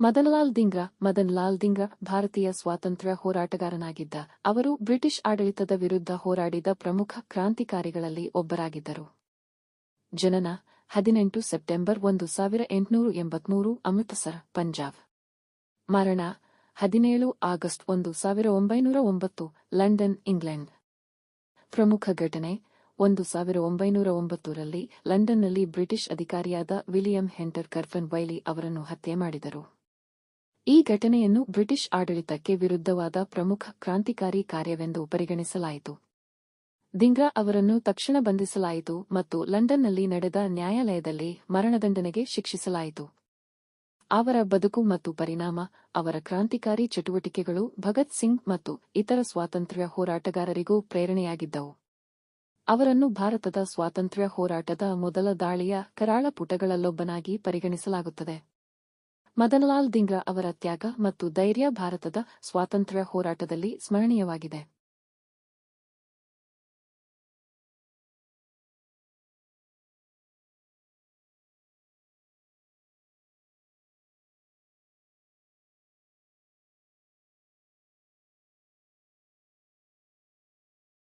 ಮದನ್ಲಾಲ್ ದಿಂಗ್ರಾ ಮದನ್ಲಾಲ್ ದಿಂಗ್ರಾ ಭಾರತೀಯ ಸ್ವಾತಂತ್ರ್ಯ ಹೋರಾಟಗಾರನಾಗಿದ್ದ. ಅವರು ಬ್ರಿಟಿಷ್ ಆಡಳಿತದ ವಿರುದ್ಧ ಹೋರಾಡಿದ ಪ್ರಮುಖ ಕ್ರಾಂತಿಕಾರಿಗಳಲ್ಲಿ ಒಬ್ಬರಾಗಿದ್ದರು. ಜನನ, ಹದಿನೆಂಟು ಸೆಪ್ಟೆಂಬರ್ ಒಂದು ಸಾವಿರ ಎಂಟುನೂರು ಎಂಬತ್ಮೂರು, ಅಮೃತಸರ್, ಪಂಜಾಬ್. ಮರಣ, ಹದಿನೇಳು ಆಗಸ್ಟ್ ಒಂದು ಸಾವಿರ ಒಂಬೈನೂರ ಒಂಬತ್ತು, ಲಂಡನ್, ಇಂಗ್ಲೆಂಡ್. ಪ್ರಮುಖ ಘಟನೆ, ಒಂದು ಸಾವಿರ ಒಂಬೈನೂರ ಒಂಬತ್ತರಲ್ಲಿ ಲಂಡನ್ನಲ್ಲಿ ಬ್ರಿಟಿಷ್ ಅಧಿಕಾರಿಯಾದ ವಿಲಿಯಂ ಹೆಂಟರ್ ಕರ್ಫನ್ ವೈಲಿ ಅವರನ್ನು ಹತ್ಯೆ ಮಾಡಿದರು. ಈ ಘಟನೆಯನ್ನು ಬ್ರಿಟಿಷ್ ಆಡಳಿತಕ್ಕೆ ವಿರುದ್ಧವಾದ ಪ್ರಮುಖ ಕ್ರಾಂತಿಕಾರಿ ಕಾರ್ಯವೆಂದು ಪರಿಗಣಿಸಲಾಯಿತು. ದಿಂಗ್ರಾ ಅವರನ್ನು ತಕ್ಷಣ ಬಂಧಿಸಲಾಯಿತು ಮತ್ತು ಲಂಡನ್ನಲ್ಲಿ ನಡೆದ ನ್ಯಾಯಾಲಯದಲ್ಲಿ ಮರಣದಂಡನೆಗೆ ಶಿಕ್ಷಿಸಲಾಯಿತು. ಅವರ ಬದುಕು ಮತ್ತು ಪರಿಣಾಮ, ಅವರ ಕ್ರಾಂತಿಕಾರಿ ಚಟುವಟಿಕೆಗಳು ಭಗತ್ ಸಿಂಗ್ ಮತ್ತು ಇತರ ಸ್ವಾತಂತ್ರ್ಯ ಹೋರಾಟಗಾರರಿಗೂ ಪ್ರೇರಣೆಯಾಗಿದ್ದವು. ಅವರನ್ನು ಭಾರತದ ಸ್ವಾತಂತ್ರ್ಯ ಹೋರಾಟದ ಮೊದಲ ದಾಳಿಯ ಕರಾಳ ಪುಟಗಳಲ್ಲೊಬ್ಬನಾಗಿ ಪರಿಗಣಿಸಲಾಗುತ್ತದೆ. ಮದನಲಾಲ್ ದಿಂಗ್ರಾ ಅವರ ತ್ಯಾಗ ಮತ್ತು ಧೈರ್ಯ ಭಾರತದ ಸ್ವಾತಂತ್ರ್ಯ ಹೋರಾಟದಲ್ಲಿ ಸ್ಮರಣೀಯವಾಗಿದೆ.